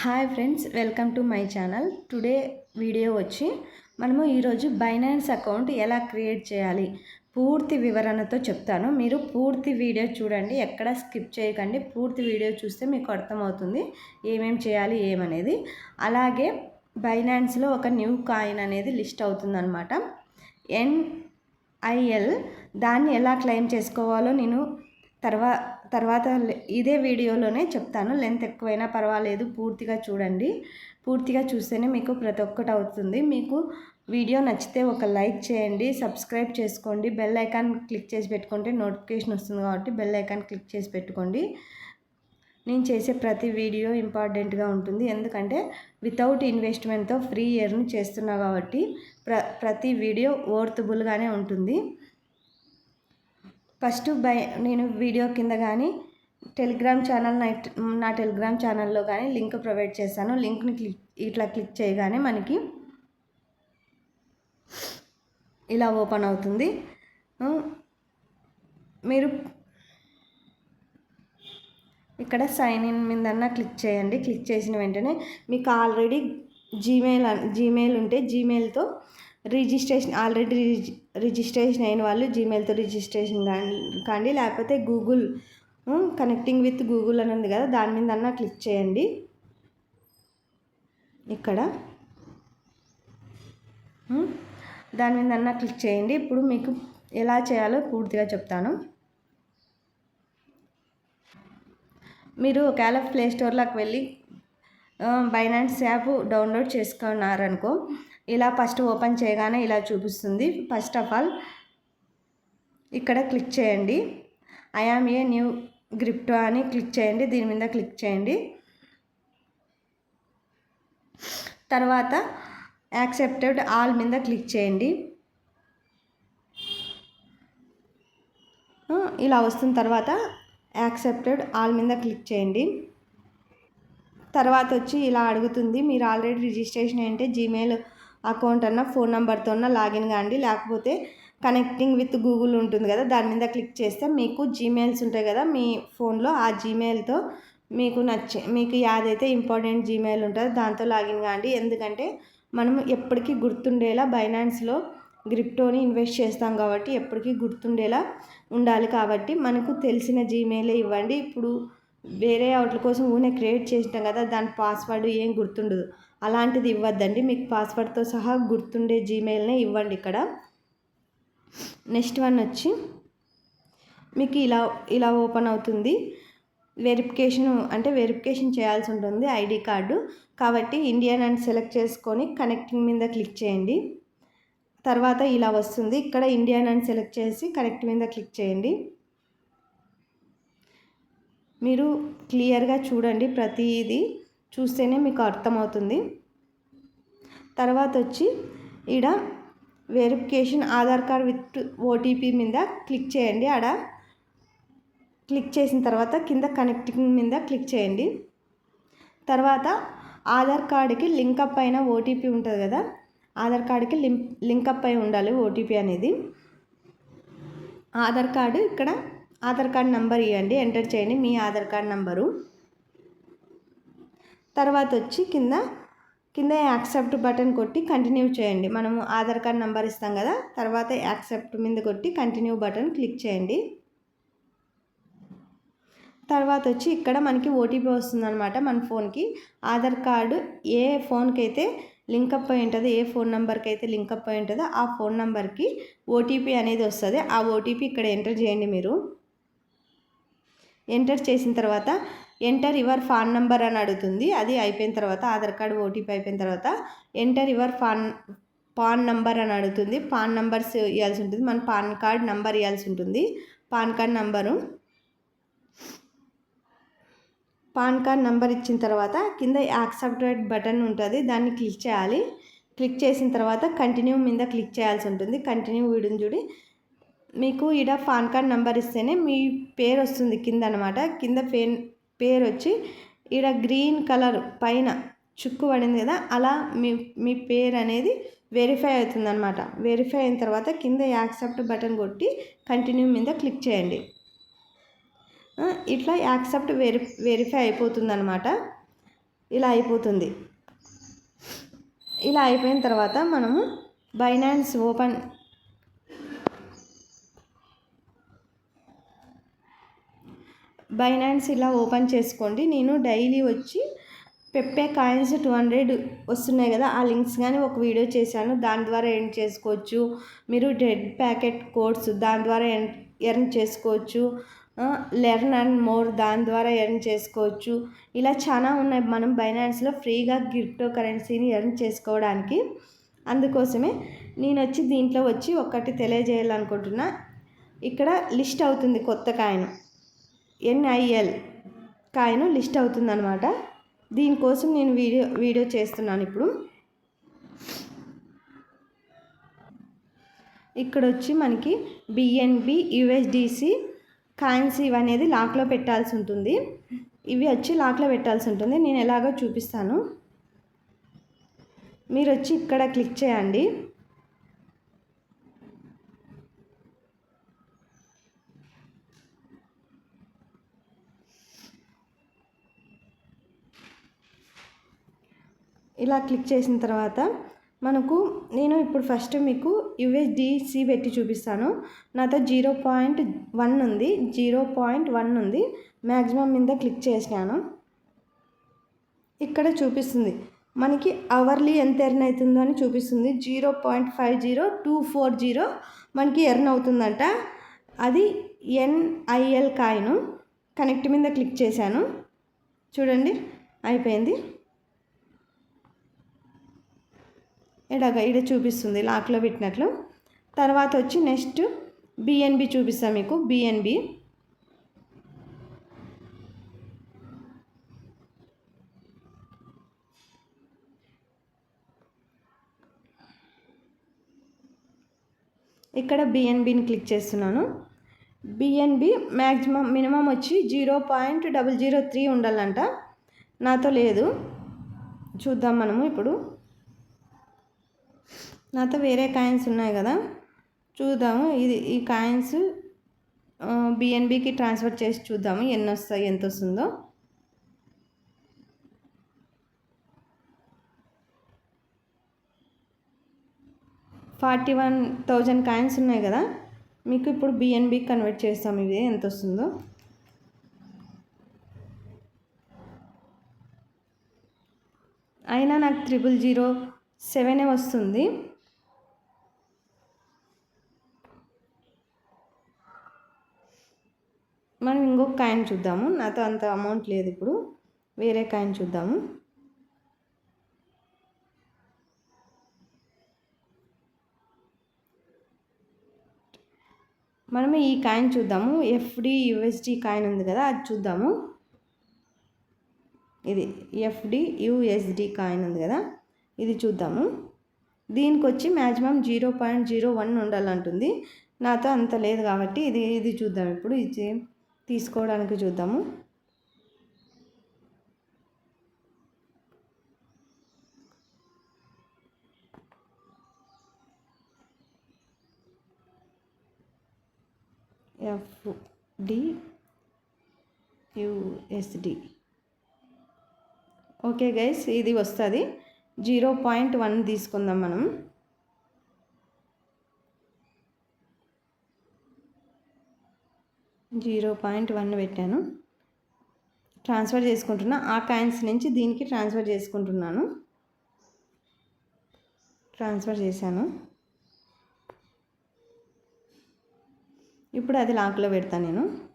Hi friends welcome to my channel. Today video వచ్చి మనము ఈరోజు బైనాన్స్ అకౌంట్ ఎలా క్రియేట్ చేయాలి? పూర్తి వివరణతో చెప్తాను. మీరు పూర్తి వీడియో చూడండి ఎక్కడ స్కిప్ చేయకండి. పూర్తి వీడియో చూస్తే మీకు అర్థమవుతుంది ఏమేం చేయాలి ఏమనేది. అలాగే బైనాన్స్లో ఒక న్యూ కాయిన్ అనేది లిస్ట్ అవుతుందన్నమాట. ఎన్ఐఎల్ దాన్ని ఎలా క్లెయిమ్ చేసుకోవాలో నేను తర్వా తర్వాత ఇదే వీడియోలోనే చెప్తాను. లెంత్ ఎక్కువైనా పర్వాలేదు. పూర్తిగా చూడండి. పూర్తిగా చూస్తేనే మీకు ప్రతి ఒక్కటి అవుతుంది. మీకు వీడియో నచ్చితే ఒక లైక్ చేయండి. సబ్స్క్రైబ్ చేసుకోండి. బెల్ ఐకాన్ క్లిక్ చేసి పెట్టుకుంటే నోటిఫికేషన్ వస్తుంది కాబట్టి బెల్ ఐకాన్ క్లిక్ చేసి పెట్టుకోండి. నేను చేసే ప్రతి వీడియో ఇంపార్టెంట్గా ఉంటుంది. ఎందుకంటే వితౌట్ ఇన్వెస్ట్మెంట్తో ఫ్రీ ఇయర్ని చేస్తున్నా కాబట్టి ప్ర ప్రతి వీడియో ఓర్తబుల్గానే ఉంటుంది. ఫస్ట్ బై నేను వీడియో కింద కానీ టెలిగ్రామ్ ఛానల్ నా టెలిగ్రామ్ ఛానల్లో కానీ లింక్ ప్రొవైడ్ చేశాను. లింక్ని క్లిక్ ఇట్లా క్లిక్ చేయగానే మనకి ఇలా ఓపెన్ అవుతుంది. మీరు ఇక్కడ సైన్ ఇన్ మీదన్న క్లిక్ చేయండి. క్లిక్ చేసిన వెంటనే మీకు ఆల్రెడీ జీమెయిల్ జీమెయిల్ ఉంటే జీమెయిల్తో రిజిస్ట్రేషన్ ఆల్రెడీ రిజిస్ట్రేషన్ అయిన వాళ్ళు జీమెయిల్తో రిజిస్ట్రేషన్ కానీ లేకపోతే గూగుల్ కనెక్టింగ్ విత్ గూగుల్ అని ఉంది కదా దాని మీద అన్న క్లిక్ చేయండి. ఇక్కడ. దాని మీద అన్న క్లిక్ చేయండి. ఇప్పుడు మీకు ఎలా చేయాలో పూర్తిగా చెప్తాను. మీరు ఒకవేళ ప్లే స్టోర్లోకి వెళ్ళి బైనాన్స్ యాప్ డౌన్లోడ్ చేసుకున్నారనుకో ఇలా ఫస్ట్ ఓపెన్ చేయగానే ఇలా చూపిస్తుంది. ఫస్ట్ ఆఫ్ ఆల్ ఇక్కడ క్లిక్ చేయండి. I am a new crypto అని క్లిక్ చేయండి. దీని మీద క్లిక్ చేయండి. తర్వాత యాక్సెప్టెడ్ ఆల్ మీద క్లిక్ చేయండి. ఇలా వస్తున్న తర్వాత యాక్సెప్టెడ్ ఆల్ మీద క్లిక్ చేయండి. తర్వాత వచ్చి ఇలా అడుగుతుంది. మీరు ఆల్రెడీ రిజిస్ట్రేషన్ ఏంటంటే జీమెయిల్ అకౌంట్ అన్న ఫోన్ నెంబర్తో అన్న లాగిన్ కాండి. లేకపోతే కనెక్టింగ్ విత్ గూగుల్ ఉంటుంది కదా దాని మీద క్లిక్ చేస్తే మీకు జీమెయిల్స్ ఉంటాయి కదా మీ ఫోన్లో ఆ జీమెయిల్తో మీకు నచ్చే మీకు యాదైతే ఇంపార్టెంట్ జీమెయిల్ ఉంటుందో దాంతో లాగిన్ కాండి. ఎందుకంటే మనం ఎప్పటికీ గుర్తుండేలా బైనాన్స్లో గ్రిప్టోని ఇన్వెస్ట్ చేస్తాం కాబట్టి ఎప్పటికీ గుర్తుండేలా ఉండాలి కాబట్టి మనకు తెలిసిన జీమెయిలే ఇవ్వండి. ఇప్పుడు వేరే వాటి కోసం ఊనే క్రియేట్ చేసినాం కదా దాని పాస్వర్డ్ ఏం గుర్తుండదు. అలాంటిది ఇవ్వద్దండి. మీకు పాస్వర్డ్తో సహా గుర్తుండే జీమెయిల్నే ఇవ్వండి ఇక్కడ. నెక్స్ట్ వన్ వచ్చి మీకు ఇలా ఇలా ఓపెన్ అవుతుంది. వెరిఫికేషన్ అంటే వెరిఫికేషన్ చేయాల్సి ఉంటుంది ఐడి కార్డు. కాబట్టి ఇండియన్ అని సెలెక్ట్ చేసుకొని కనెక్టింగ్ మీద క్లిక్ చేయండి. తర్వాత ఇలా వస్తుంది. ఇక్కడ ఇండియన్ అని సెలెక్ట్ చేసి కనెక్ట్ మీద క్లిక్ చేయండి. మీరు క్లియర్గా చూడండి ప్రతిదీ. చూస్తేనే మీకు అర్థమవుతుంది. తర్వాత వచ్చి ఈడ verification Aadhaar card with OTP మీద క్లిక్ చేయండి. ఆడ క్లిక్ చేసిన తర్వాత కింద కనెక్టింగ్ మీద క్లిక్ చేయండి. తర్వాత ఆధార్ కార్డుకి లింకప్ అయిన ఓటీపీ ఉంటుంది కదా ఆధార్ కార్డుకి లింక్ లింకప్ అయి ఉండాలి ఓటీపీ అనేది. ఆధార్ కార్డు ఇక్కడ ఆధార్ కార్డ్ నెంబర్ ఇవ్వండి ఎంటర్ చేయండి మీ ఆధార్ కార్డ్ నెంబరు. తర్వాత వచ్చి కింద కింద యాక్సెప్ట్ బటన్ కొట్టి కంటిన్యూ చేయండి. మనము ఆధార్ కార్డ్ నెంబర్ ఇస్తాం కదా తర్వాత యాక్సెప్ట్ మీద కొట్టి కంటిన్యూ బటన్ క్లిక్ చేయండి. తర్వాత వచ్చి ఇక్కడ మనకి ఓటీపీ వస్తుందన్నమాట మన ఫోన్కి. ఆధార్ కార్డు ఏ ఫోన్కి అయితే లింకప్ అయి ఉంటుందో ఏ ఫోన్ నెంబర్కి అయితే లింక్ అప్ అయి ఉంటుందో ఆ ఫోన్ నెంబర్కి ఓటీపీ అనేది వస్తుంది. ఆ ఓటీపీ ఇక్కడ ఎంటర్ చేయండి మీరు. ఎంటర్ చేసిన తర్వాత ఎంటర్ యువర్ ఫాన్ నెంబర్ అని అడుగుతుంది. అది అయిపోయిన తర్వాత ఆధార్ కార్డు ఓటీపీ అయిపోయిన తర్వాత enter your phone PAN number అని అడుగుతుంది. పాన్ నెంబర్స్ ఇవ్వాల్సి ఉంటుంది. మన పాన్ కార్డ్ నెంబర్ ఇవ్వాల్సి ఉంటుంది. PAN card number PAN card number ఇచ్చిన తర్వాత కింద యాక్సెప్టెడ్ బటన్ ఉంటుంది. దాన్ని క్లిక్ చేయాలి. క్లిక్ చేసిన తర్వాత కంటిన్యూ మీద క్లిక్ చేయాల్సి ఉంటుంది. కంటిన్యూ వీడిని చూడి మీకు ఈడ పాన్ కార్డ్ నెంబర్ ఇస్తేనే మీ పేరు వస్తుంది కింద అనమాట కింద పే పేరు వచ్చి ఈడ గ్రీన్ కలర్ పైన చుక్కు పడింది కదా అలా మీ మీ పేరు అనేది వెరిఫై అవుతుంది అనమాట వెరిఫై అయిన తర్వాత కింద యాక్సెప్ట్ బటన్ కొట్టి కంటిన్యూ మీద క్లిక్ చేయండి. ఇట్లా యాక్సెప్ట్ వెరి వెరిఫై అయిపోతుంది అనమాట ఇలా అయిపోతుంది. ఇలా అయిపోయిన తర్వాత మనము బైనాన్స్ ఓపెన్ బైనాన్స్ ఇలా ఓపెన్ చేసుకోండి. నేను డైలీ వచ్చి పెప్పే కాయిన్స్ టూ హండ్రెడ్ వస్తున్నాయి కదా ఆ లింక్స్ కానీ ఒక వీడియో చేశాను. దాని ద్వారా ఎర్న్ చేసుకోవచ్చు. మీరు డెడ్ ప్యాకెట్ కోడ్స్ దాని ద్వారా ఎర్న్ ఎర్న్ చేసుకోవచ్చు. లెర్న్ అండ్ మోర్ దాని ద్వారా ఎర్న్ చేసుకోవచ్చు. ఇలా చాలా ఉన్నాయి. మనం బైనాన్స్లో ఫ్రీగా క్రిప్టో కరెన్సీని ఎర్న్ చేసుకోవడానికి. అందుకోసమే నేను వచ్చి దీంట్లో వచ్చి ఒక్కటి తెలియజేయాలనుకుంటున్నా. ఇక్కడ లిస్ట్ అవుతుంది కొత్త కాయిన్ ఎన్ఐఎల్ కాయిన్ లిస్ట్ అవుతుందనమాట దీనికోసం నేను వీడియో వీడియో చేస్తున్నాను ఇప్పుడు. ఇక్కడ వచ్చి మనకి బిఎన్బి యుఎస్డిసి కాయిన్స్ ఇవనేది అనేది లాక్లో పెట్టాల్సి ఉంటుంది. ఇవి వచ్చి లాక్లో పెట్టాల్సి ఉంటుంది. నేను ఎలాగో చూపిస్తాను. మీరు వచ్చి ఇక్కడ క్లిక్ చేయండి. ఇలా క్లిక్ చేసిన తర్వాత మనకు నేను ఇప్పుడు ఫస్ట్ మీకు యుఎస్డిసి పెట్టి చూపిస్తాను. నాతో జీరో పాయింట్ వన్ ఉంది జీరో పాయింట్ వన్ ఉంది. మ్యాక్సిమం మీద క్లిక్ చేసినాను. ఇక్కడ చూపిస్తుంది. మనకి అవర్లీ ఎంత ఎర్న్ అవుతుందో అని చూపిస్తుంది. Zero point five zero two four zero మనకి ఎర్న్ అవుతుందంట. అది ఎన్ఐఎల్ కాయిను. కనెక్ట్ మీద క్లిక్ చేశాను. చూడండి అయిపోయింది. ఇలాగ ఇడ చూపిస్తుంది లాక్లో పెట్టినట్లు. తర్వాత వచ్చి నెక్స్ట్ బిఎన్బి చూపిస్తాను మీకు బిఎన్బి ఇక్కడ బిఎన్బిని క్లిక్ చేస్తున్నాను. బిఎన్బి మ్యాక్సిమం మినిమం వచ్చి zero point double zero three ఉండాలంట. నాతో లేదు. చూద్దాం మనము ఇప్పుడు. నాతో వేరే కాయిన్స్ ఉన్నాయి కదా చూద్దాము. ఇది ఈ కాయిన్స్ బిఎన్బికి ట్రాన్స్ఫర్ చేసి చూద్దాము. ఎన్ని వస్తాయి ఎంత వస్తుందో ఫార్టీ వన్ థౌజండ్ కాయిన్స్ ఉన్నాయి కదా మీకు ఇప్పుడు బిఎన్బి కన్వర్ట్ చేస్తాం. ఇది ఎంత వస్తుందో అయినా నాకు త్రిబుల్ జీరో సెవెనే వస్తుంది. మనం ఇంకొక కాయిన్ చూద్దాము. నాతో అంత అమౌంట్ లేదు ఇప్పుడు. వేరే కాయిన్ చూద్దాము. మనం ఈ కాయిన్ చూద్దాము. ఎఫ్డి యుఎస్డి కాయిన్ ఉంది కదా అది చూద్దాము. ఇది ఎఫ్డి యుఎస్డి కాయిన్ ఉంది కదా ఇది చూద్దాము. దీనికి వచ్చి maximum zero point zero one ఉండాలంటుంది. నాతో అంత లేదు కాబట్టి ఇది ఇది చూద్దాం. ఇప్పుడు ఇది తీసుకోవడానికి చూద్దాము. F D USD okay guys ఇది వస్తుంది. జీరో పాయింట్ వన్ తీసుకుందాం మనం. జీరో పాయింట్ వన్ పెట్టాను. ట్రాన్స్ఫర్ చేసుకుంటున్నా. ఆ కాయిన్స్ నుంచి దీనికి ట్రాన్స్ఫర్ చేసుకుంటున్నాను. ట్రాన్స్ఫర్ చేశాను. ఇప్పుడు అది లాక్లో పెడతాను నేను.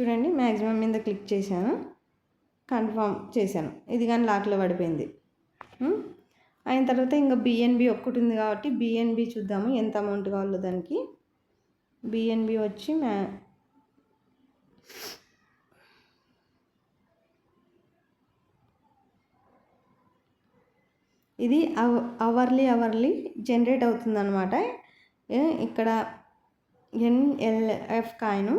చూడండి మ్యాక్సిమం మీద క్లిక్ చేశాను. కన్ఫర్మ్ చేశాను. ఇది కానీ లాక్లో పడిపోయింది. అయిన తర్వాత ఇంకా బిఎన్బి ఒక్కటి ఉంది కాబట్టి బిఎన్బి చూద్దాము ఎంత అమౌంట్ కావాలో దానికి. బిఎన్బి వచ్చి మ్యా ఇది అవర్లీ అవర్లీ జనరేట్ అవుతుందన్నమాట. ఇక్కడ NLF coin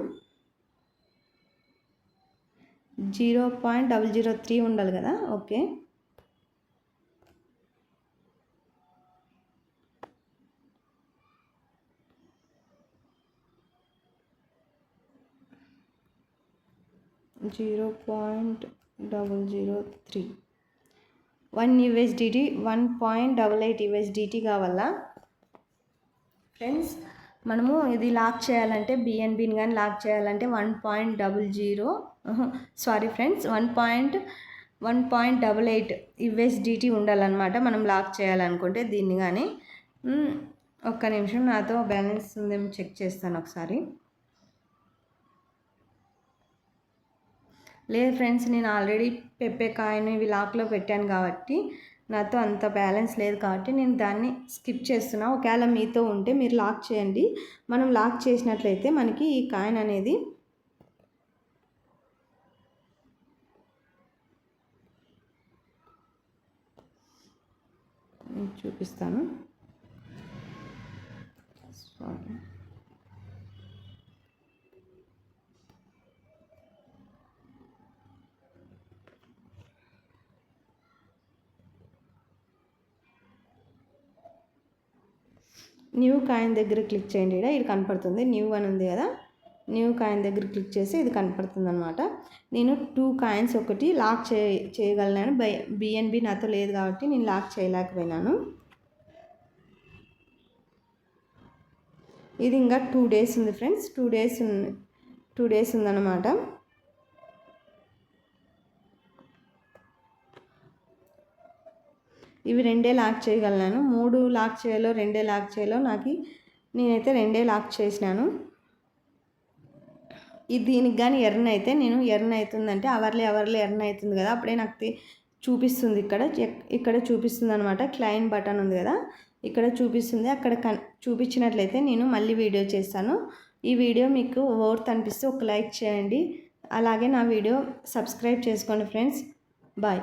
zero point double zero three ఉండాలి కదా okay. Zero point double zero three. One USDT one point double eight USDT కావాలా? ఫ్రెండ్స్ మనము ఇది లాక్ చేయాలంటే బిఎన్బిని కానీ లాక్ చేయాలంటే one point double zero. Sorry friends one point one point double eight USDT ఉండాలన్నమాట. మనం లాక్ చేయాలనుకుంటే దీన్ని కానీ ఒక్క నిమిషం నాతో బ్యాలెన్స్ ఉందేమో చెక్ చేస్తాను ఒకసారి. లేదు ఫ్రెండ్స్ నేను ఆల్రెడీ పెప్పేకాయను ఇవి లాక్లో పెట్టాను కాబట్టి నాతో అంత బ్యాలెన్స్ లేదు కాబట్టి నేను దాన్ని స్కిప్ చేస్తున్నా. ఒకవేళ మీతో ఉంటే మీరు లాక్ చేయండి. మనం లాక్ చేసినట్లయితే మనకి ఈ కాయిన్ అనేది చూపిస్తాను. సారీ న్యూ కాయిన్ దగ్గర క్లిక్ చేయండి. ఇక్కడ ఇది కనపడుతుంది. న్యూ అని ఉంది కదా. న్యూ కాయిన్ దగ్గర క్లిక్ చేసి ఇది కనపడుతుంది అనమాట నేను టూ కాయిన్స్ ఒకటి లాక్ చే చేయగలను బై బిఎన్బి నాతో లేదు కాబట్టి నేను లాక్ చేయలేకపోయినాను. ఇది ఇంకా టూ డేస్ ఉంది friends. Two days two days ఉందన్నమాట. ఇవి రెండే లాక్ చేయగలను మూడు లాక్ చేయాలో రెండే లాక్ చేయాలో నాకు నేనైతే రెండే లాక్ చేసినాను. ఇది దీనికి కానీ ఎర్న్ అయితే నేను ఎర్న్ అవుతుందంటే అవర్లీ అవర్లీ ఎర్న్ అవుతుంది కదా. అప్పుడే నాకు చూపిస్తుంది ఇక్కడ. ఇక్కడ చూపిస్తుంది అనమాట క్లైన్ బటన్ ఉంది కదా. ఇక్కడ చూపిస్తుంది. అక్కడ కన్ చూపించినట్లయితే నేను మళ్ళీ వీడియో చేస్తాను. ఈ వీడియో మీకు వర్త్ అనిపిస్తే ఒక లైక్ చేయండి. అలాగే నా వీడియో సబ్స్క్రైబ్ చేసుకోండి ఫ్రెండ్స్. బాయ్.